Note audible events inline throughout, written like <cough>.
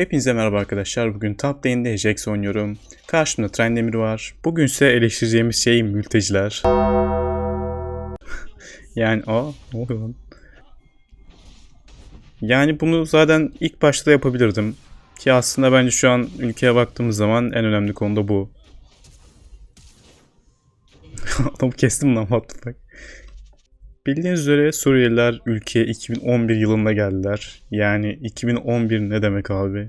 Hepinize merhaba arkadaşlar. Bugün Top Lane'de Jax oynuyorum. Karşımda Trendemir var. Bugün ise eleştireceğimiz şey mülteciler. <laughs> yani o ne oluyor lan? Yani bunu zaten ilk başta da yapabilirdim. Ki aslında bence şu an ülkeye baktığımız zaman en önemli konu da bu. <laughs> Adamı kestim lan what the fuck. Bildiğiniz üzere Suriyeliler ülkeye 2011 yılında geldiler. Yani 2011 ne demek abi?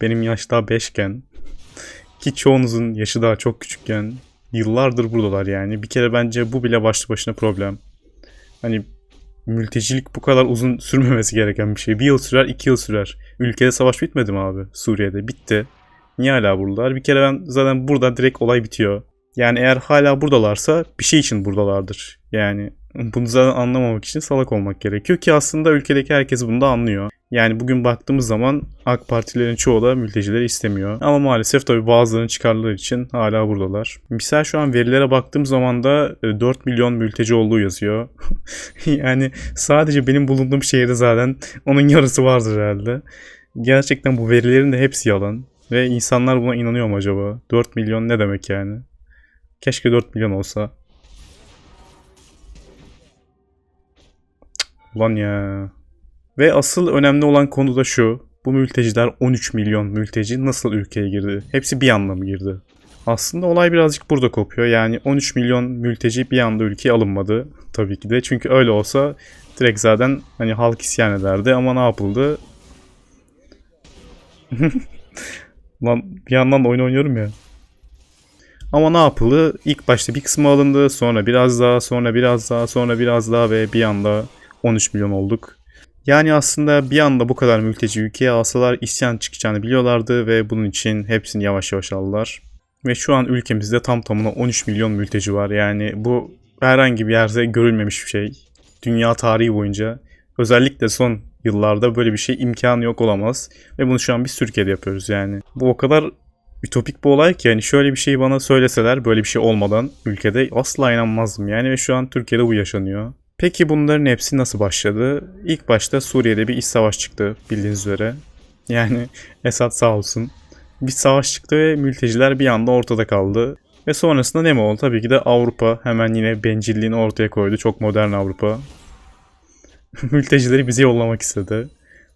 Benim yaş daha 5 iken ki çoğunuzun yaşı daha çok küçükken yıllardır buradalar yani. Bir kere bence bu bile başlı başına problem. Hani mültecilik bu kadar uzun sürmemesi gereken bir şey. Bir yıl sürer, iki yıl sürer. Ülkede savaş bitmedi mi abi? Suriye'de bitti. Niye hala buradalar? Bir kere ben zaten burada direkt olay bitiyor. Yani eğer hala buradalarsa bir şey için buradalardır. Yani bunu zaten anlamamak için salak olmak gerekiyor ki aslında ülkedeki herkes bunu da anlıyor. Yani bugün baktığımız zaman AK Partilerin çoğu da mültecileri istemiyor. Ama maalesef tabii bazılarının çıkarları için hala buradalar. Misal şu an verilere baktığım zaman da e, 4 milyon mülteci olduğu yazıyor. <laughs> yani sadece benim bulunduğum şehirde zaten onun yarısı vardır herhalde. Gerçekten bu verilerin de hepsi yalan. Ve insanlar buna inanıyor mu acaba? 4 milyon ne demek yani? Keşke 4 milyon olsa. Ulan ya. Ve asıl önemli olan konu da şu. Bu mülteciler 13 milyon mülteci nasıl ülkeye girdi? Hepsi bir anda mı girdi? Aslında olay birazcık burada kopuyor. Yani 13 milyon mülteci bir anda ülkeye alınmadı tabii ki de. Çünkü öyle olsa direkt zaten hani halk isyan ederdi ama ne yapıldı? <laughs> Lan bir yandan da oyun oynuyorum ya. Ama ne yapıldı? İlk başta bir kısmı alındı, sonra biraz daha, sonra biraz daha, sonra biraz daha ve bir anda 13 milyon olduk. Yani aslında bir anda bu kadar mülteci ülkeye alsalar isyan çıkacağını biliyorlardı ve bunun için hepsini yavaş yavaş aldılar. Ve şu an ülkemizde tam tamına 13 milyon mülteci var. Yani bu herhangi bir yerde görülmemiş bir şey. Dünya tarihi boyunca özellikle son yıllarda böyle bir şey imkanı yok olamaz. Ve bunu şu an biz Türkiye'de yapıyoruz yani. Bu o kadar ütopik bir olay ki yani şöyle bir şeyi bana söyleseler böyle bir şey olmadan ülkede asla inanmazdım yani ve şu an Türkiye'de bu yaşanıyor. Peki bunların hepsi nasıl başladı? İlk başta Suriye'de bir iç savaş çıktı bildiğiniz üzere. Yani <laughs> Esad sağ olsun. Bir savaş çıktı ve mülteciler bir anda ortada kaldı. Ve sonrasında ne mi oldu? Tabii ki de Avrupa hemen yine bencilliğini ortaya koydu. Çok modern Avrupa. <laughs> Mültecileri bize yollamak istedi.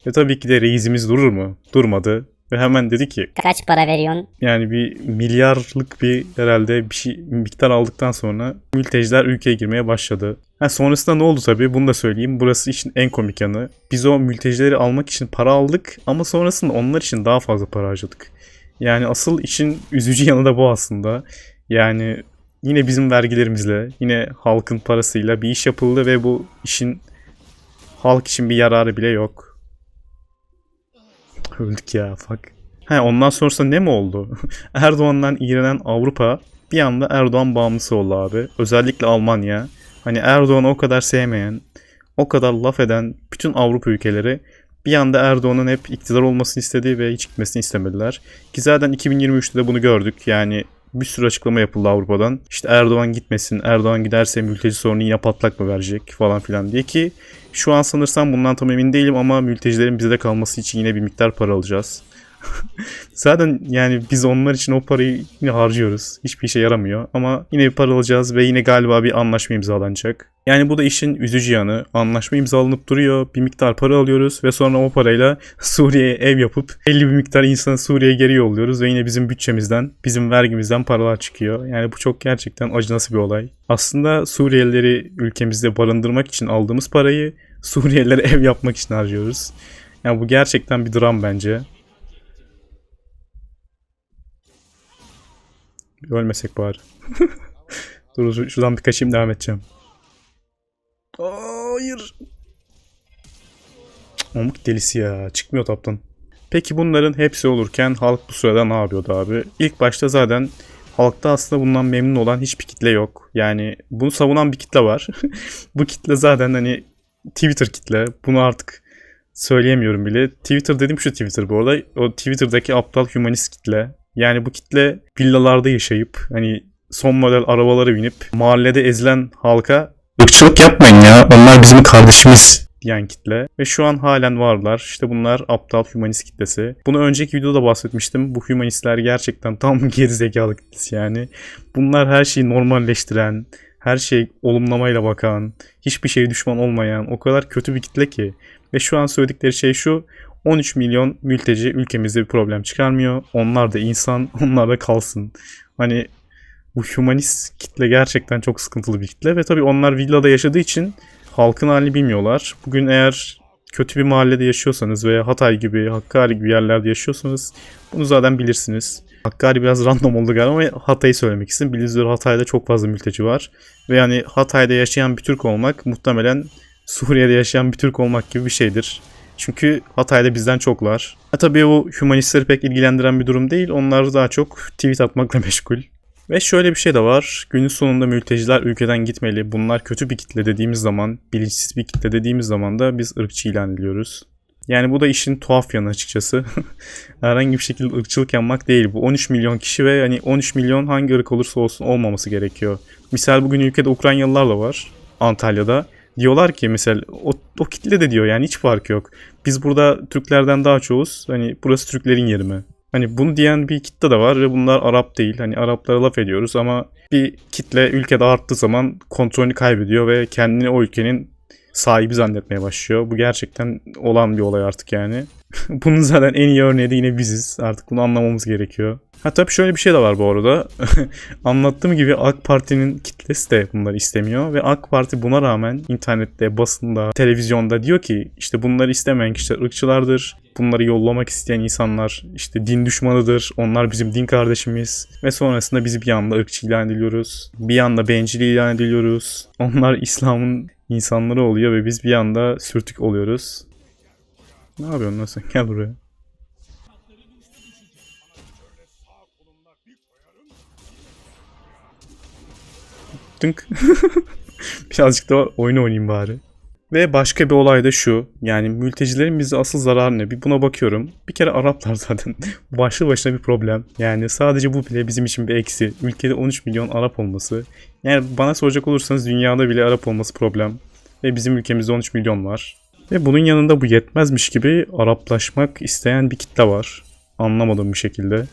Ve tabii ki de reisimiz durur mu? Durmadı. Ve hemen dedi ki Kaç para veriyorsun? yani bir milyarlık bir herhalde bir şey miktar aldıktan sonra mülteciler ülkeye girmeye başladı. Ha, sonrasında ne oldu tabii bunu da söyleyeyim. Burası için en komik yanı. Biz o mültecileri almak için para aldık ama sonrasında onlar için daha fazla para harcadık. Yani asıl işin üzücü yanı da bu aslında. Yani yine bizim vergilerimizle, yine halkın parasıyla bir iş yapıldı ve bu işin halk için bir yararı bile yok. Öldük ya fuck. He ondan sonrasında ne mi oldu? <laughs> Erdoğan'dan iğrenen Avrupa bir anda Erdoğan bağımlısı oldu abi. Özellikle Almanya. Hani Erdoğan'ı o kadar sevmeyen, o kadar laf eden bütün Avrupa ülkeleri bir anda Erdoğan'ın hep iktidar olmasını istediği ve hiç gitmesini istemediler. Ki zaten 2023'te de bunu gördük. Yani bir sürü açıklama yapıldı Avrupa'dan. İşte Erdoğan gitmesin, Erdoğan giderse mülteci sorunu yine patlak mı verecek falan filan diye ki şu an sanırsam bundan tam emin değilim ama mültecilerin bizde kalması için yine bir miktar para alacağız. <laughs> Zaten yani biz onlar için o parayı yine harcıyoruz. Hiçbir işe yaramıyor ama yine bir para alacağız ve yine galiba bir anlaşma imzalanacak. Yani bu da işin üzücü yanı. Anlaşma imzalanıp duruyor. Bir miktar para alıyoruz ve sonra o parayla <laughs> Suriye'ye ev yapıp belli bir miktar insanı Suriye'ye geri yolluyoruz ve yine bizim bütçemizden, bizim vergimizden paralar çıkıyor. Yani bu çok gerçekten acınası bir olay. Aslında Suriyelileri ülkemizde barındırmak için aldığımız parayı Suriyelilere <laughs> ev yapmak için harcıyoruz. Yani bu gerçekten bir dram bence. Ölmesek bari. <laughs> Dur şuradan bir kaçayım devam edeceğim. Hayır. Omuk delisi ya. Çıkmıyor taptan. Peki bunların hepsi olurken halk bu sırada ne yapıyordu abi? İlk başta zaten halkta aslında bundan memnun olan hiçbir kitle yok. Yani bunu savunan bir kitle var. <laughs> bu kitle zaten hani Twitter kitle. Bunu artık söyleyemiyorum bile. Twitter dedim şu Twitter bu arada. O Twitter'daki aptal humanist kitle. Yani bu kitle villalarda yaşayıp hani son model arabalara binip mahallede ezilen halka ırkçılık yapmayın ya onlar bizim kardeşimiz diyen kitle ve şu an halen varlar. İşte bunlar aptal hümanist kitlesi. Bunu önceki videoda bahsetmiştim. Bu hümanistler gerçekten tam <laughs> gerizekalı kitlesi yani. Bunlar her şeyi normalleştiren, her şey olumlamayla bakan, hiçbir şeye düşman olmayan o kadar kötü bir kitle ki. Ve şu an söyledikleri şey şu. 13 milyon mülteci ülkemizde bir problem çıkarmıyor. Onlar da insan, <laughs> onlar da kalsın. Hani bu humanist kitle gerçekten çok sıkıntılı bir kitle ve tabii onlar villada yaşadığı için halkın halini bilmiyorlar. Bugün eğer kötü bir mahallede yaşıyorsanız veya Hatay gibi, Hakkari gibi yerlerde yaşıyorsanız bunu zaten bilirsiniz. Hakkari biraz random oldu galiba ama Hatay'ı söylemek istedim. Bildiğiniz Hatay'da çok fazla mülteci var. Ve yani Hatay'da yaşayan bir Türk olmak muhtemelen Suriye'de yaşayan bir Türk olmak gibi bir şeydir. Çünkü Hatay'da bizden çoklar. Ha, tabii o hümanistleri pek ilgilendiren bir durum değil. Onlar daha çok tweet atmakla <laughs> meşgul. Ve şöyle bir şey de var. Günün sonunda mülteciler ülkeden gitmeli. Bunlar kötü bir kitle dediğimiz zaman, bilinçsiz bir kitle dediğimiz zaman da biz ırkçı ilan ediyoruz. Yani bu da işin tuhaf yanı açıkçası. <laughs> Herhangi bir şekilde ırkçılık yapmak değil bu. 13 milyon kişi ve hani 13 milyon hangi ırk olursa olsun olmaması gerekiyor. Misal bugün ülkede Ukraynalılar da var. Antalya'da. Diyorlar ki mesela o, o kitle de diyor yani hiç fark yok. Biz burada Türklerden daha çoğuz. Hani burası Türklerin yeri mi? Hani bunu diyen bir kitle de var ve bunlar Arap değil. Hani Araplara laf ediyoruz ama bir kitle ülkede arttığı zaman kontrolünü kaybediyor ve kendini o ülkenin sahibi zannetmeye başlıyor. Bu gerçekten olan bir olay artık yani. <laughs> Bunun zaten en iyi örneği de yine biziz. Artık bunu anlamamız gerekiyor. Ha tabii şöyle bir şey de var bu arada. <laughs> Anlattığım gibi AK Parti'nin kitlesi de bunları istemiyor ve AK Parti buna rağmen internette, basında, televizyonda diyor ki işte bunları istemeyen kişiler ırkçılardır. Bunları yollamak isteyen insanlar işte din düşmanıdır. Onlar bizim din kardeşimiz. Ve sonrasında biz bir anda ırkçı ilan ediliyoruz. Bir anda bencil ilan ediliyoruz. Onlar İslam'ın insanları oluyor ve biz bir anda sürtük oluyoruz. Ne yapıyorsun lan? <laughs> Gel buraya. Tınk. <laughs> Birazcık da oyun oynayayım bari. Ve başka bir olay da şu. Yani mültecilerin bize asıl zararı ne? Bir buna bakıyorum. Bir kere Araplar <laughs> zaten başlı başına bir problem. Yani sadece bu bile bizim için bir eksi. Ülkede 13 milyon Arap olması. Yani bana soracak olursanız dünyada bile Arap olması problem. Ve bizim ülkemizde 13 milyon var. Ve bunun yanında bu yetmezmiş gibi Araplaşmak isteyen bir kitle var. Anlamadığım bir şekilde.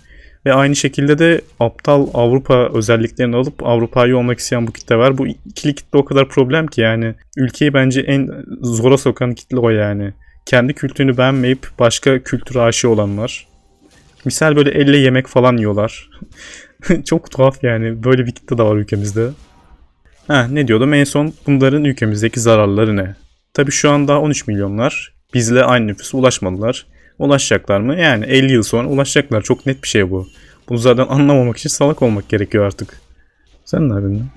Ve aynı şekilde de aptal Avrupa özelliklerini alıp Avrupa'yı olmak isteyen bu kitle var. Bu ikili kitle o kadar problem ki yani. Ülkeyi bence en zora sokan kitle o yani. Kendi kültürünü beğenmeyip başka kültüre aşığı olanlar. Misal böyle elle yemek falan yiyorlar. <laughs> Çok tuhaf yani. Böyle bir kitle de var ülkemizde. Ha ne diyordum en son bunların ülkemizdeki zararları ne? Tabii şu an daha 13 milyonlar. Bizle aynı nüfusa ulaşmadılar. Ulaşacaklar mı? Yani 50 yıl sonra ulaşacaklar. Çok net bir şey bu. Bunu zaten anlamamak için salak olmak gerekiyor artık. Sen ne yapıyorsun?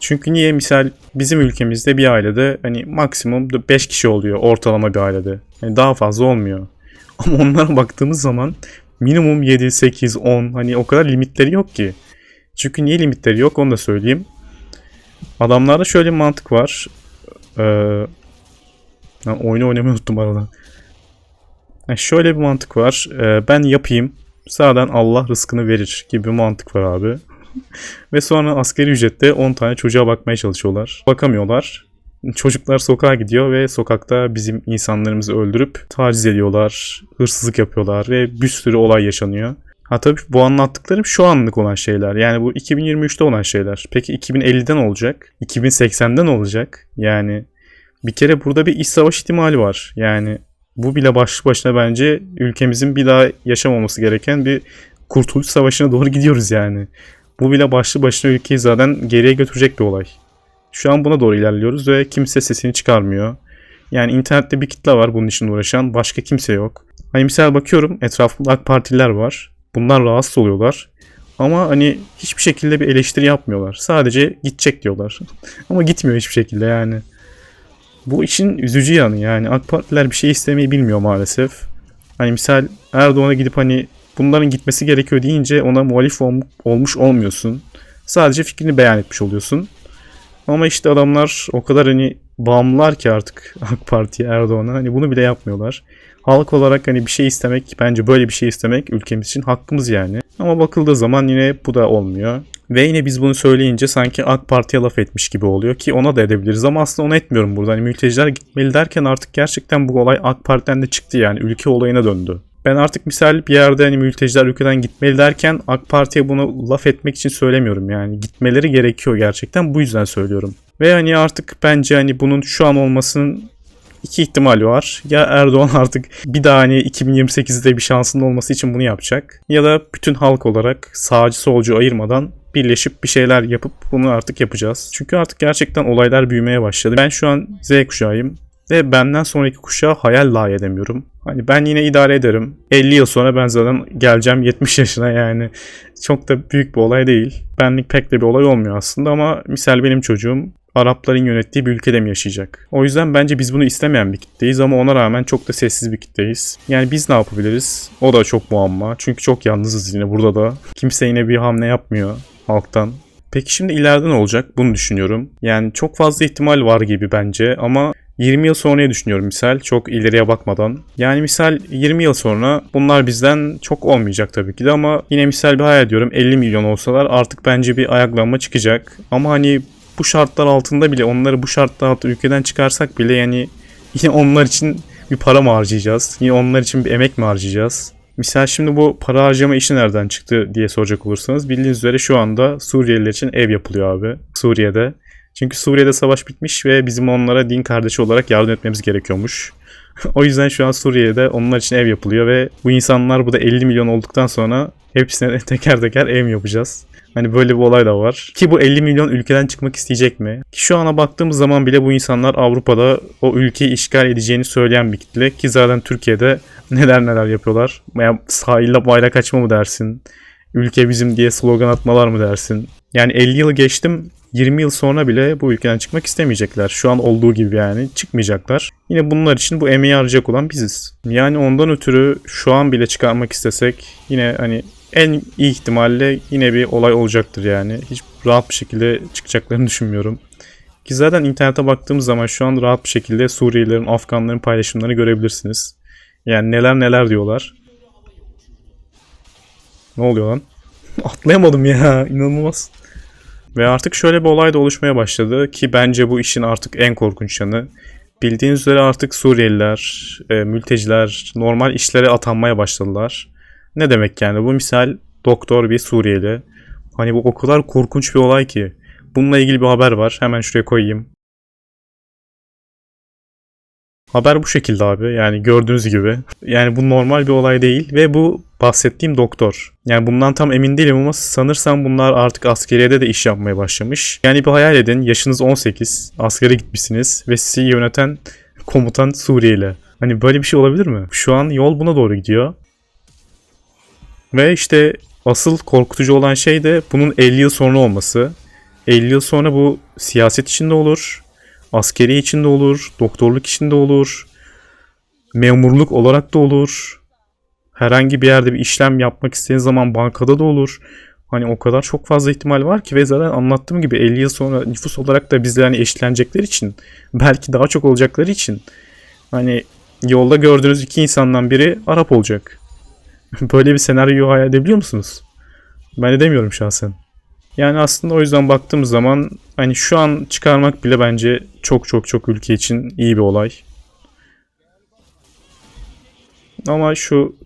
Çünkü niye misal bizim ülkemizde bir ailede hani maksimum 5 kişi oluyor ortalama bir ailede. Yani daha fazla olmuyor. <laughs> Ama onlara baktığımız zaman minimum 7, 8, 10 hani o kadar limitleri yok ki. Çünkü niye limitleri yok onu da söyleyeyim. Adamlarda şöyle bir mantık var. Ee, lan oyunu oynamayı unuttum arada. Yani şöyle bir mantık var. Ee, ben yapayım. Sağdan Allah rızkını verir gibi bir mantık var abi. <laughs> Ve sonra askeri ücrette 10 tane çocuğa bakmaya çalışıyorlar. Bakamıyorlar. Çocuklar sokağa gidiyor ve sokakta bizim insanlarımızı öldürüp taciz ediyorlar, hırsızlık yapıyorlar ve bir sürü olay yaşanıyor. Ha tabii bu anlattıklarım şu anlık olan şeyler. Yani bu 2023'te olan şeyler. Peki 2050'den olacak? 2080'den olacak? Yani bir kere burada bir iç savaş ihtimali var. Yani bu bile başlı başına bence ülkemizin bir daha yaşamaması gereken bir kurtuluş savaşına doğru gidiyoruz yani. Bu bile başlı başına ülkeyi zaten geriye götürecek bir olay. Şu an buna doğru ilerliyoruz ve kimse sesini çıkarmıyor. Yani internette bir kitle var bunun için uğraşan. Başka kimse yok. Hani misal bakıyorum etrafımda AK Partililer var. Bunlar rahatsız oluyorlar. Ama hani hiçbir şekilde bir eleştiri yapmıyorlar. Sadece gidecek diyorlar. <laughs> Ama gitmiyor hiçbir şekilde yani. Bu işin üzücü yanı yani AK Partiler bir şey istemeyi bilmiyor maalesef. Hani misal Erdoğan'a gidip hani bunların gitmesi gerekiyor deyince ona muhalif ol- olmuş olmuyorsun. Sadece fikrini beyan etmiş oluyorsun. Ama işte adamlar o kadar hani bağımlılar ki artık <laughs> AK Parti'ye Erdoğan'a hani bunu bile yapmıyorlar. Halk olarak hani bir şey istemek bence böyle bir şey istemek ülkemiz için hakkımız yani. Ama bakıldığı zaman yine bu da olmuyor. Ve yine biz bunu söyleyince sanki AK Parti'ye laf etmiş gibi oluyor ki ona da edebiliriz ama aslında onu etmiyorum burada. Hani mülteciler gitmeli derken artık gerçekten bu olay AK Parti'den de çıktı yani ülke olayına döndü. Ben artık misal bir yerde hani mülteciler ülkeden gitmeli derken AK Parti'ye bunu laf etmek için söylemiyorum yani. Gitmeleri gerekiyor gerçekten bu yüzden söylüyorum. Ve hani artık bence hani bunun şu an olmasının iki ihtimali var. Ya Erdoğan <laughs> artık bir daha hani 2028'de bir şansının olması için bunu yapacak. Ya da bütün halk olarak sağcı solcu ayırmadan birleşip bir şeyler yapıp bunu artık yapacağız. Çünkü artık gerçekten olaylar büyümeye başladı. Ben şu an Z kuşağıyım ve benden sonraki kuşağı hayal dahi edemiyorum. Hani ben yine idare ederim. 50 yıl sonra ben zaten geleceğim 70 yaşına yani. Çok da büyük bir olay değil. Benlik pek de bir olay olmuyor aslında ama misal benim çocuğum Arapların yönettiği bir ülkede mi yaşayacak? O yüzden bence biz bunu istemeyen bir kitleyiz ama ona rağmen çok da sessiz bir kitleyiz. Yani biz ne yapabiliriz? O da çok muamma. Çünkü çok yalnızız yine burada da. Kimse yine bir hamle yapmıyor halktan. Peki şimdi ileride ne olacak? Bunu düşünüyorum. Yani çok fazla ihtimal var gibi bence ama 20 yıl sonraya düşünüyorum misal çok ileriye bakmadan. Yani misal 20 yıl sonra bunlar bizden çok olmayacak tabii ki de ama yine misal bir hayal ediyorum 50 milyon olsalar artık bence bir ayaklanma çıkacak. Ama hani bu şartlar altında bile onları bu şartlar altında ülkeden çıkarsak bile yani yine onlar için bir para mı harcayacağız? Yine onlar için bir emek mi harcayacağız? Misal şimdi bu para harcama işi nereden çıktı diye soracak olursanız bildiğiniz üzere şu anda Suriyeliler için ev yapılıyor abi Suriye'de. Çünkü Suriye'de savaş bitmiş ve bizim onlara din kardeşi olarak yardım etmemiz gerekiyormuş. <laughs> o yüzden şu an Suriye'de onlar için ev yapılıyor ve bu insanlar bu da 50 milyon olduktan sonra hepsine <laughs> teker teker ev mi yapacağız? Hani böyle bir olay da var. Ki bu 50 milyon ülkeden çıkmak isteyecek mi? Ki şu ana baktığımız zaman bile bu insanlar Avrupa'da o ülkeyi işgal edeceğini söyleyen bir kitle. Ki zaten Türkiye'de <laughs> neler neler yapıyorlar. Yani sahilde bayrak açma mı dersin? Ülke bizim diye slogan atmalar mı dersin? Yani 50 yıl geçtim 20 yıl sonra bile bu ülkeden çıkmak istemeyecekler. Şu an olduğu gibi yani çıkmayacaklar. Yine bunlar için bu emeği harcayacak olan biziz. Yani ondan ötürü şu an bile çıkarmak istesek yine hani en iyi ihtimalle yine bir olay olacaktır yani. Hiç rahat bir şekilde çıkacaklarını düşünmüyorum. Ki zaten internete baktığımız zaman şu an rahat bir şekilde Suriyelilerin, Afganların paylaşımlarını görebilirsiniz. Yani neler neler diyorlar. Ne oluyor lan? <laughs> Atlayamadım ya. inanılmaz. Ve artık şöyle bir olay da oluşmaya başladı ki bence bu işin artık en korkunç yanı. Bildiğiniz üzere artık Suriyeliler, e, mülteciler normal işlere atanmaya başladılar. Ne demek yani bu misal doktor bir Suriyeli. Hani bu o kadar korkunç bir olay ki. Bununla ilgili bir haber var. Hemen şuraya koyayım. Haber bu şekilde abi. Yani gördüğünüz gibi. Yani bu normal bir olay değil ve bu bahsettiğim doktor. Yani bundan tam emin değilim ama sanırsam bunlar artık askeriyede de iş yapmaya başlamış. Yani bir hayal edin. Yaşınız 18. Askere gitmişsiniz ve sizi yöneten komutan Suriyeli. Hani böyle bir şey olabilir mi? Şu an yol buna doğru gidiyor. Ve işte asıl korkutucu olan şey de bunun 50 yıl sonra olması. 50 yıl sonra bu siyaset içinde olur, askeri içinde olur, doktorluk içinde olur, memurluk olarak da olur. Herhangi bir yerde bir işlem yapmak istediğiniz zaman bankada da olur. Hani o kadar çok fazla ihtimal var ki ve zaten anlattığım gibi 50 yıl sonra nüfus olarak da bizle hani eşlenecekleri için belki daha çok olacakları için hani yolda gördüğünüz iki insandan biri Arap olacak. <laughs> Böyle bir senaryo hayal edebiliyor musunuz? Ben edemiyorum şahsen. Yani aslında o yüzden baktığımız zaman hani şu an çıkarmak bile bence çok çok çok ülke için iyi bir olay. Ama şu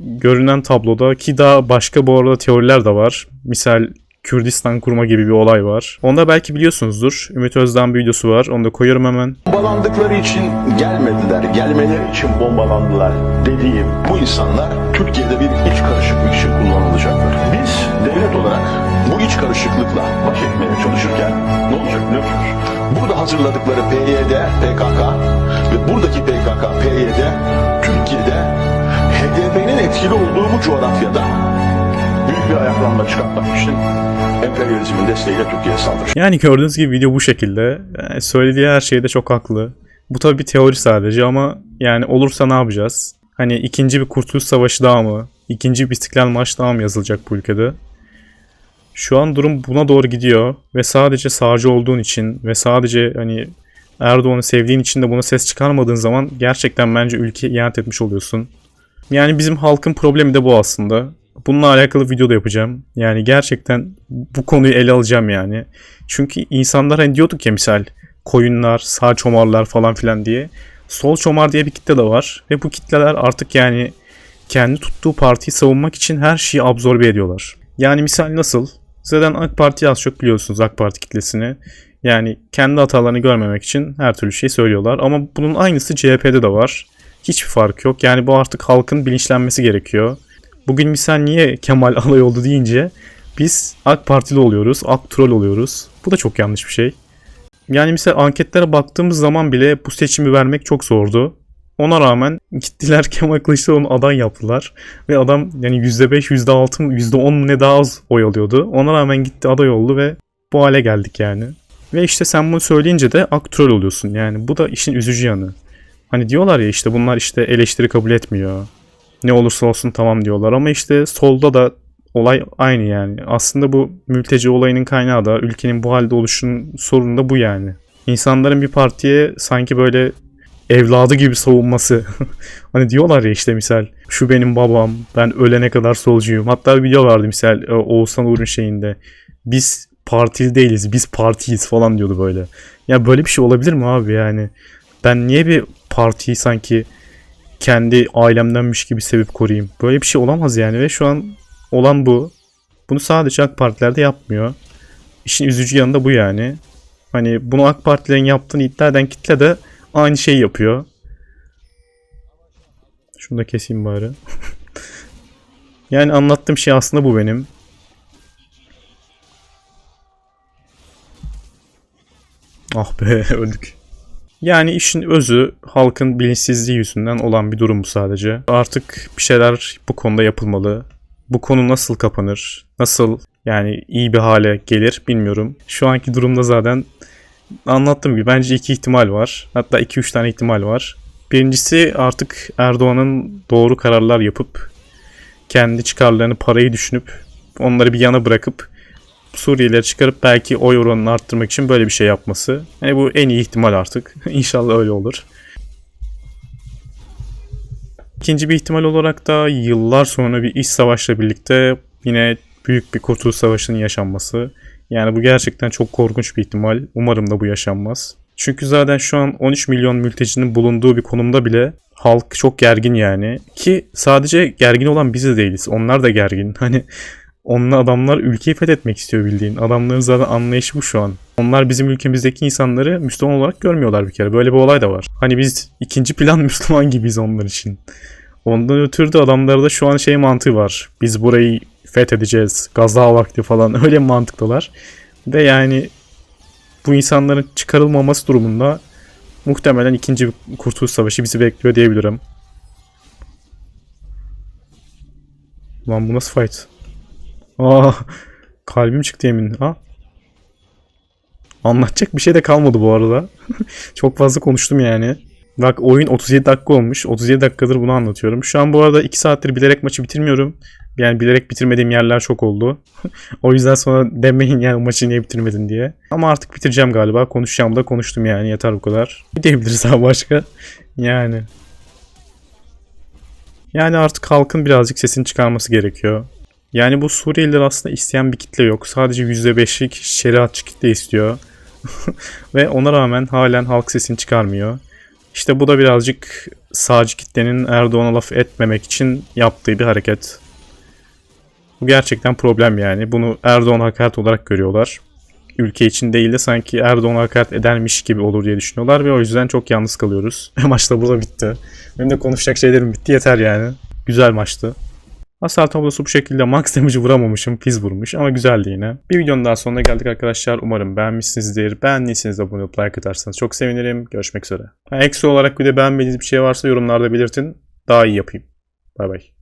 görünen tabloda ki daha başka bu arada teoriler de var. Misal Kürdistan kurma gibi bir olay var. Onda belki biliyorsunuzdur. Ümit Özdağ'ın bir videosu var. Onu da koyuyorum hemen. Bombalandıkları için gelmediler, gelmeleri için bombalandılar dediğim bu insanlar Türkiye'de bir iç karışıklık için kullanılacaklar. Biz devlet olarak iç karışıklıkla baş etmeye çalışırken ne olacak biliyor musunuz? Burada hazırladıkları PYD, PKK ve buradaki PKK, PYD Türkiye'de HDP'nin etkili olduğu bu coğrafyada büyük bir ayaklanma çıkartmak için emperyalizmin desteğiyle Türkiye'ye saldıracak. Yani gördüğünüz gibi video bu şekilde. Yani söylediği her şeyde çok haklı. Bu tabii bir teori sadece ama yani olursa ne yapacağız? Hani ikinci bir kurtuluş savaşı daha mı? İkinci bir istiklal marşı daha mı yazılacak bu ülkede? Şu an durum buna doğru gidiyor ve sadece sağcı olduğun için ve sadece hani Erdoğan'ı sevdiğin için de buna ses çıkarmadığın zaman gerçekten bence ülkeye ihanet etmiş oluyorsun. Yani bizim halkın problemi de bu aslında. bununla alakalı video da yapacağım. Yani gerçekten bu konuyu ele alacağım yani. Çünkü insanlar hani diyorduk ya misal koyunlar, sağ çomarlar falan filan diye. Sol çomar diye bir kitle de var. Ve bu kitleler artık yani kendi tuttuğu partiyi savunmak için her şeyi absorbe ediyorlar. Yani misal nasıl? Zaten AK Parti az çok biliyorsunuz AK Parti kitlesini. Yani kendi hatalarını görmemek için her türlü şey söylüyorlar. Ama bunun aynısı CHP'de de var. Hiçbir fark yok. Yani bu artık halkın bilinçlenmesi gerekiyor. Bugün misal niye Kemal <laughs> alay oldu deyince biz AK Partili oluyoruz, AK troll oluyoruz. Bu da çok yanlış bir şey. Yani mesela anketlere baktığımız zaman bile bu seçimi vermek çok zordu. Ona rağmen gittiler <laughs> Kemal Kılıçdaroğlu'nu aday yaptılar. Ve adam yani %5, %6, %10 mu ne daha az oy alıyordu. Ona rağmen gitti aday oldu ve bu hale geldik yani. Ve işte sen bunu söyleyince de aktörol oluyorsun. Yani bu da işin üzücü yanı. Hani diyorlar ya işte bunlar işte eleştiri kabul etmiyor. Ne olursa olsun tamam diyorlar ama işte solda da olay aynı yani. Aslında bu mülteci olayının kaynağı da ülkenin bu halde oluşunun sorunu da bu yani. İnsanların bir partiye sanki böyle evladı gibi savunması. <laughs> hani diyorlar ya işte misal şu benim babam ben ölene kadar solcuyum. Hatta bir video vardı misal e, Oğuzhan Uğur'un şeyinde. Biz partili değiliz biz partiyiz falan diyordu böyle. Ya böyle bir şey olabilir mi abi yani? Ben niye bir partiyi sanki kendi ailemdenmiş gibi sevip koruyayım? Böyle bir şey olamaz yani ve şu an olan bu. Bunu sadece AK Partiler de yapmıyor. İşin üzücü yanı da bu yani. Hani bunu AK Partilerin yaptığını iddia eden kitle de aynı şeyi yapıyor. Şunu da keseyim bari. <laughs> yani anlattığım şey aslında bu benim. Ah be <laughs> öldük. Yani işin özü halkın bilinçsizliği yüzünden olan bir durum bu sadece. Artık bir şeyler bu konuda yapılmalı. Bu konu nasıl kapanır? Nasıl yani iyi bir hale gelir bilmiyorum. Şu anki durumda zaten anlattığım gibi bence iki ihtimal var. Hatta iki üç tane ihtimal var. Birincisi artık Erdoğan'ın doğru kararlar yapıp kendi çıkarlarını parayı düşünüp onları bir yana bırakıp Suriyelileri çıkarıp belki oy oranını arttırmak için böyle bir şey yapması. Yani bu en iyi ihtimal artık. <laughs> İnşallah öyle olur. İkinci bir ihtimal olarak da yıllar sonra bir iç savaşla birlikte yine büyük bir kurtuluş savaşının yaşanması. Yani bu gerçekten çok korkunç bir ihtimal. Umarım da bu yaşanmaz. Çünkü zaten şu an 13 milyon mültecinin bulunduğu bir konumda bile halk çok gergin yani. Ki sadece gergin olan biz de değiliz. Onlar da gergin. <laughs> Hani Onunla adamlar ülkeyi fethetmek istiyor bildiğin. Adamların zaten anlayışı bu şu an. Onlar bizim ülkemizdeki insanları Müslüman olarak görmüyorlar bir kere. Böyle bir olay da var. Hani biz ikinci plan <laughs> Müslüman gibiyiz onlar için. Ondan ötürü de adamlarda şu an şey mantığı var. Biz burayı fethedeceğiz. Gaza vakti falan <laughs> öyle mantıktalar. Ve yani bu insanların çıkarılmaması durumunda muhtemelen ikinci bir kurtuluş savaşı bizi bekliyor diyebilirim. Lan bu nasıl fight? Aa, <laughs> kalbim çıktı yemin. Ha? Anlatacak bir şey de kalmadı bu arada. <laughs> Çok fazla konuştum yani. Bak oyun 37 dakika olmuş. 37 dakikadır bunu anlatıyorum. Şu an bu arada 2 saattir bilerek maçı bitirmiyorum. Yani bilerek bitirmediğim yerler çok oldu. <laughs> o yüzden sonra demeyin yani maçı niye bitirmedin diye. Ama artık bitireceğim galiba. Konuşacağım da konuştum yani yeter bu kadar. Bir diyebiliriz abi başka. Yani. Yani artık halkın birazcık sesini çıkarması gerekiyor. Yani bu Suriyeliler aslında isteyen bir kitle yok. Sadece %5'lik şeriatçı kitle istiyor. <laughs> Ve ona rağmen halen halk sesini çıkarmıyor. İşte bu da birazcık sağcı kitlenin Erdoğan'a laf etmemek için yaptığı bir hareket. Bu gerçekten problem yani. Bunu Erdoğan hakaret olarak görüyorlar. Ülke için değil de sanki Erdoğan hakaret edermiş gibi olur diye düşünüyorlar ve o yüzden çok yalnız kalıyoruz. <laughs> Maç da burada bitti. Benim de konuşacak şeylerim bitti yeter yani. Güzel maçtı. Hasar tablosu bu şekilde max damage'ı vuramamışım. Fiz vurmuş ama güzeldi yine. Bir videonun daha sonuna geldik arkadaşlar. Umarım beğenmişsinizdir. Beğendiyseniz abone olup like atarsanız çok sevinirim. Görüşmek üzere. Ha, ekstra olarak bir de beğenmediğiniz bir şey varsa yorumlarda belirtin. Daha iyi yapayım. Bay bay.